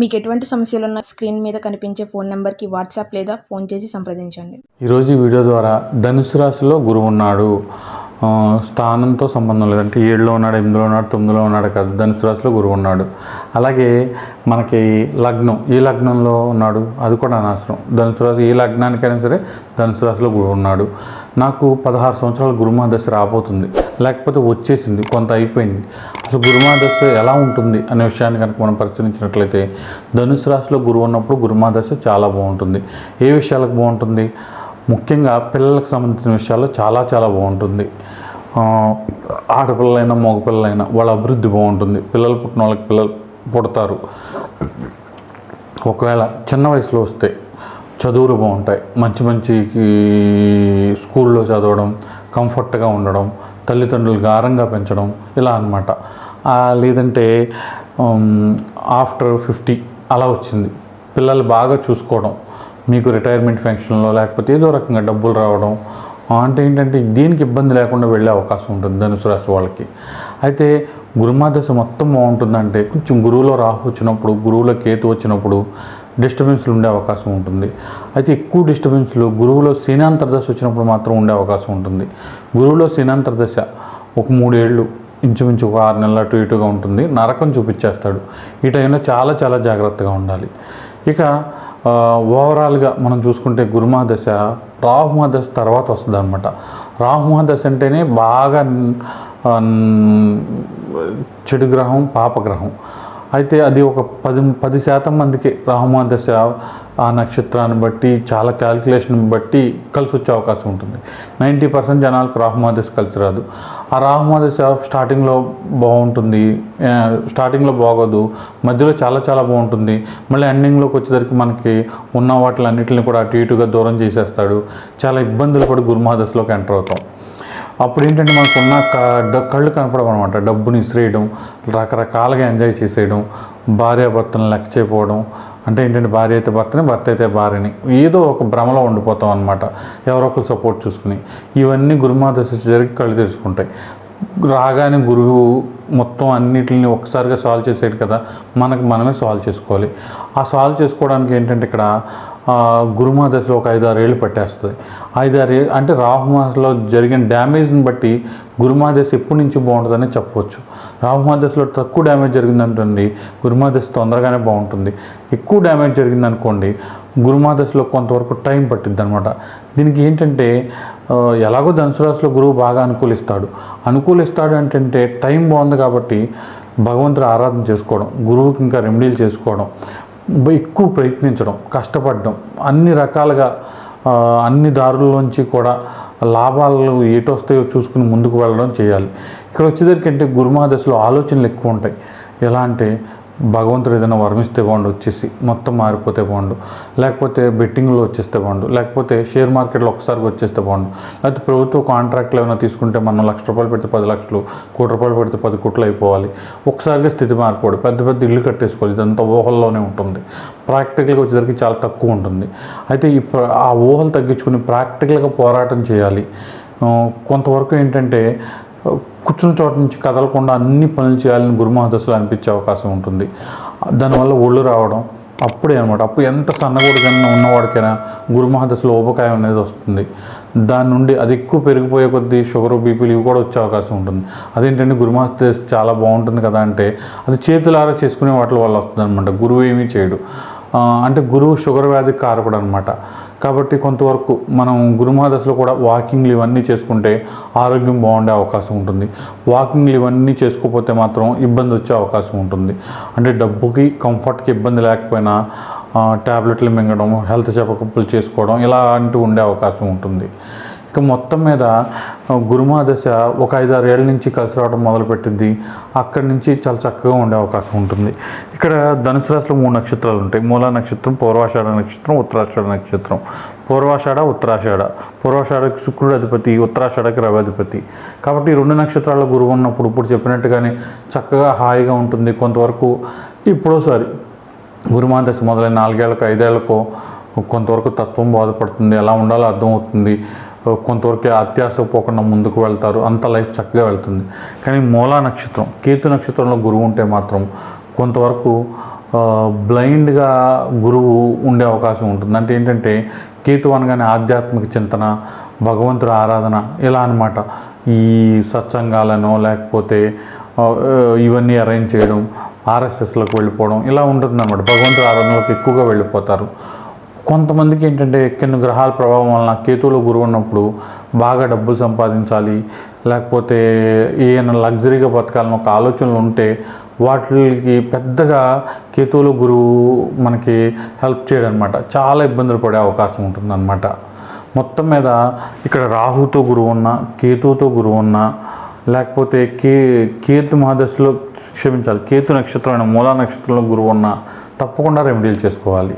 మీకు ఎటువంటి సమస్యలు ఉన్న స్క్రీన్ మీద కనిపించే ఫోన్ నెంబర్కి వాట్సాప్ లేదా ఫోన్ చేసి సంప్రదించండి. ఈరోజు వీడియో ద్వారా ధనుసు రాశిలో గురువు ఉన్నాడు స్థానంతో సంబంధం లేదంటే ఏడులో ఉన్నాడు ఎనిమిదిలో ఉన్నాడు తొమ్మిదిలో ఉన్నాడు కాదు. ధనుసు రాశిలో గురువు ఉన్నాడు అలాగే మనకి లగ్నం ఈ లగ్నంలో ఉన్నాడు? అది కూడా అనవసరం. ధనుసు రాశి ఏ లగ్నానికైనా సరే ధనుసు రాశిలో గురువు ఉన్నాడు నాకు పదహారు సంవత్సరాల గురుమహ దశ రాబోతుంది. లేకపోతే వచ్చేసింది కొంత అయిపోయింది. అసలు గురుమాదశ ఎలా ఉంటుంది అనే విషయాన్ని కనుక మనం పరిశీలించినట్లయితే ధనుసు రాశిలో గురువు ఉన్నప్పుడు గురుమాదశ చాలా బాగుంటుంది. ఏ విషయాలకు బాగుంటుంది? ముఖ్యంగా పిల్లలకు సంబంధించిన విషయాల్లో చాలా చాలా బాగుంటుంది. ఆడపిల్లలైనా మగపిల్లలైనా వాళ్ళ అభివృద్ధి బాగుంటుంది. పిల్లలు పుట్టిన వాళ్ళకి పిల్లలు పుడతారు. ఒకవేళ చిన్న వయసులో వస్తే చదువులు బాగుంటాయి. మంచి మంచి స్కూల్లో చదవడం కంఫర్ట్గా ఉండడం తల్లిదండ్రులు గారంగా పెంచడం ఇలా అనమాట లేదంటే ఆఫ్టర్ ఫిఫ్టీ అలా వచ్చింది. పిల్లలు బాగా చూసుకోవడం మీకు రిటైర్మెంట్ ఫంక్షన్లో లేకపోతే ఏదో రకంగా డబ్బులు రావడం అంటే ఏంటంటే దీనికి ఇబ్బంది లేకుండా వెళ్ళే అవకాశం ఉంటుంది ధనుసు రాశి వాళ్ళకి. అయితే గురుమాదశ మొత్తం బాగుంటుందంటే కొంచెం గురువులో రాహు వచ్చినప్పుడు గురువులో కేతు వచ్చినప్పుడు డిస్టర్బెన్స్లు ఉండే అవకాశం ఉంటుంది. అయితే ఎక్కువ డిస్టర్బెన్స్లు గురువులో శీనాంతర్దశ వచ్చినప్పుడు మాత్రం ఉండే అవకాశం ఉంటుంది. గురువులో శీనాంతర్దశ ఒక మూడేళ్ళు ఇంచుమించు ఒక ఆరు నెలల అటు ఇటుగా ఉంటుంది. నరకం చూపించేస్తాడు. ఈ టైంలో చాలా చాలా జాగ్రత్తగా ఉండాలి. ఇక ఓవరాల్గా మనం చూసుకుంటే గురుమహాదశ రాహుమహాదశ తర్వాత వస్తుంది అనమాట రాహుమహాదశ అంటేనే బాగా చెడు గ్రహం పాపగ్రహం అయితే అది ఒక పది పది శాతం మందికి రాహుమహాదశ ఆ నక్షత్రాన్ని బట్టి చాలా క్యాలిక్యులేషన్ బట్టి కలిసి వచ్చే అవకాశం ఉంటుంది. నైంటీ పర్సెంట్ జనాలకు రాహుమహాదశ కలిసి రాదు. ఆ రాహుమహాదశ స్టార్టింగ్లో బాగుంటుంది స్టార్టింగ్లో బాగోదు మధ్యలో చాలా చాలా బాగుంటుంది. మళ్ళీ ఎండింగ్లోకి వచ్చేసరికి మనకి ఉన్న వాటిలన్నింటిని కూడా అటు ఇటుగా దూరం చేసేస్తాడు. చాలా ఇబ్బందులు పడి గురుమహాదశలోకి ఎంటర్ అవుతాం. అప్పుడు ఏంటంటే మనకు ఉన్న క- డ- కళ్ళు కనపడవు అనమాట డబ్బుని ఇసిరేయడం రకరకాలుగా ఎంజాయ్ చేసేయడం భార్యాభర్తలను లెక్క చేయకపోవడం. అంటే ఏంటంటే భార్య అయితే భర్తని భర్త అయితే భార్యని. ఏదో ఒక భ్రమలో ఉండిపోతాం అనమాట ఎవరో ఒకరు సపోర్ట్ చూసుకుని. ఇవన్నీ గురుమాదశ జరిగి కళ్ళు తెరుచుకుంటాయి. రాగానే గురువు మొత్తం అన్నిటిని ఒకసారిగా సాల్వ్ చేసేది కదా మనకు మనమే సాల్వ్ చేసుకోవాలి. ఆ సాల్వ్ చేసుకోవడానికి ఏంటంటే ఇక్కడ గురుమా దశలో ఒక ఐదు ఏళ్ళు పట్టేస్తుంది. ఐదు అంటే రాహుమాసలో జరిగిన డ్యామేజ్ని బట్టి గురుమా దశ ఎప్పటి నుంచి బాగుంటుందని చెప్పవచ్చు. రాహుమా దశలో తక్కువ డ్యామేజ్ జరిగిందంటండి గురుమా దశ తొందరగానే బాగుంటుంది. ఎక్కువ డ్యామేజ్ జరిగిందనుకోండి గురుమా దశలో కొంతవరకు టైం పట్టిద్ది అనమాట దీనికి ఏంటంటే ఎలాగో ధనుసు గురువు బాగా అనుకూలిస్తాడు. అనుకూలిస్తాడు అంటే టైం బాగుంది కాబట్టి భగవంతుడు ఆరాధన చేసుకోవడం గురువుకి ఇంకా రెమెడీలు చేసుకోవడం ఎక్కువ ప్రయత్నించడం కష్టపడడం అన్ని రకాలుగా అన్ని దారుల్లోంచి కూడా లాభాలు ఏటొస్తాయో చూసుకుని ముందుకు వెళ్ళడం చేయాలి. ఇక్కడ వచ్చేసరికి అంటే గురుమహాదశలో ఆలోచనలు ఎక్కువ ఉంటాయి. ఎలా అంటే భగవంతుడు ఏదైనా వర్మిస్తే బాగుండు వచ్చేసి మొత్తం మారిపోతే బాగుండు. లేకపోతే బెట్టింగ్లో వచ్చేస్తే బాగుండు. లేకపోతే షేర్ మార్కెట్లో ఒకసారి వచ్చేస్తే బాగుండు. లేకపోతే ప్రభుత్వ కాంట్రాక్ట్లు ఏమైనా తీసుకుంటే మనం లక్ష రూపాయలు పెడితే పది లక్షలు కోటి రూపాయలు పెడితే పది కోట్లు అయిపోవాలి. ఒకసారిగా స్థితి మారిపోడు. పెద్ద పెద్ద ఇల్లు కట్టేసుకోవాలి. ఇదంతా ఊహల్లోనే ఉంటుంది. ప్రాక్టికల్గా వచ్చేసరికి చాలా తక్కువ ఉంటుంది. అయితే ఈ ఆ ఊహలు తగ్గించుకుని ప్రాక్టికల్గా పోరాటం చేయాలి. కొంతవరకు ఏంటంటే కూర్చున్న చోట నుంచి కదలకుండా అన్ని పనులు చేయాలని గురుమహదశలు అనిపించే అవకాశం ఉంటుంది. దానివల్ల ఒళ్ళు రావడం అప్పుడే అనమాట అప్పుడు ఎంత సన్నగోడికైనా ఉన్నవాడికైనా గురుమహదశలో ఊబకాయం అనేది వస్తుంది. దాని నుండి అది ఎక్కువ పెరిగిపోయే కొద్దీ షుగర్ బీపీలు ఇవి కూడా వచ్చే అవకాశం ఉంటుంది. అదేంటంటే గురుమహదశ చాలా బాగుంటుంది కదా అంటే అది చేతులారా చేసుకునే వాటి వల్ల వస్తుంది అనమాట గురువు ఏమీ చేయడు. అంటే గురువు షుగర్ వ్యాధికి కారకుడు అనమాట కాబట్టి కొంతవరకు మనం గురుమహాదశలో కూడా వాకింగ్లు ఇవన్నీ చేసుకుంటే ఆరోగ్యం బాగుండే అవకాశం ఉంటుంది. వాకింగ్లు ఇవన్నీ చేసుకోకపోతే మాత్రం ఇబ్బంది వచ్చే అవకాశం ఉంటుంది. అంటే డబ్బుకి కంఫర్ట్కి ఇబ్బంది లేకపోయినా టాబ్లెట్లు మింగడం హెల్త్ చెకప్లు చేసుకోవడం ఇలాంటివి ఉండే అవకాశం ఉంటుంది. ఇక మొత్తం మీద గురుమాదశ ఒక ఐదారు ఏళ్ళ నుంచి కలిసి రావడం మొదలుపెట్టింది. అక్కడి నుంచి చాలా చక్కగా ఉండే అవకాశం ఉంటుంది. ఇక్కడ ధనుసు రాశిలో మూడు నక్షత్రాలు ఉంటాయి. మూలా నక్షత్రం పూర్వాషాఢ నక్షత్రం ఉత్తరాషాఢ నక్షత్రం. పూర్వాషాఢ ఉత్తరాషాఢ. పూర్వాషాఢకి శుక్రుడు అధిపతి ఉత్తరాషాఢకి రవి అధిపతి. కాబట్టి ఈ రెండు నక్షత్రాల గురువు ఉన్నప్పుడు ఇప్పుడు చెప్పినట్టుగానే చక్కగా హాయిగా ఉంటుంది. కొంతవరకు ఇప్పుడోసారి గురుమాదశ మొదలైన నాలుగేళ్ళకు ఐదేళ్ళకు కొంతవరకు తత్వం బాధపడుతుంది. ఎలా ఉండాలో అర్థమవుతుంది. కొంతవరకు అత్యాస పోకుండా ముందుకు వెళ్తారు. అంత లైఫ్ చక్కగా వెళ్తుంది. కానీ మూలా నక్షత్రం కేతు నక్షత్రంలో గురువు ఉంటే మాత్రం కొంతవరకు బ్లైండ్గా గురువు ఉండే అవకాశం ఉంటుంది. అంటే ఏంటంటే కేతు అనగానే ఆధ్యాత్మిక చింతన భగవంతుడి ఆరాధన ఇలా అన్నమాట. ఈ సత్సంగాలను లేకపోతే ఇవన్నీ అరేంజ్ చేయడం ఆర్ఎస్ఎస్లోకి వెళ్ళిపోవడం ఇలా ఉంటుందన్నమాట. భగవంతుడి ఆరాధనలోకి ఎక్కువగా వెళ్ళిపోతారు. కొంతమందికి ఏంటంటే కింద గ్రహాల ప్రభావం వలన కేతువులో గురువు ఉన్నప్పుడు బాగా డబ్బులు సంపాదించాలి లేకపోతే ఏమైనా లగ్జరీగా బతకాలని ఒక ఆలోచనలు ఉంటే వాటికి పెద్దగా కేతువులో గురువు మనకి హెల్ప్ చేయడనమాట చాలా ఇబ్బందులు పడే అవకాశం ఉంటుందన్నమాట. మొత్తం మీద ఇక్కడ రాహుతో గురువు ఉన్న కేతువుతో గురువు ఉన్న లేకపోతే కే కేతు మహాదశలో క్షమించాలి కేతు నక్షత్రం అయిన మూలా నక్షత్రంలో గురువు ఉన్న తప్పకుండా రెమెడీలు చేసుకోవాలి.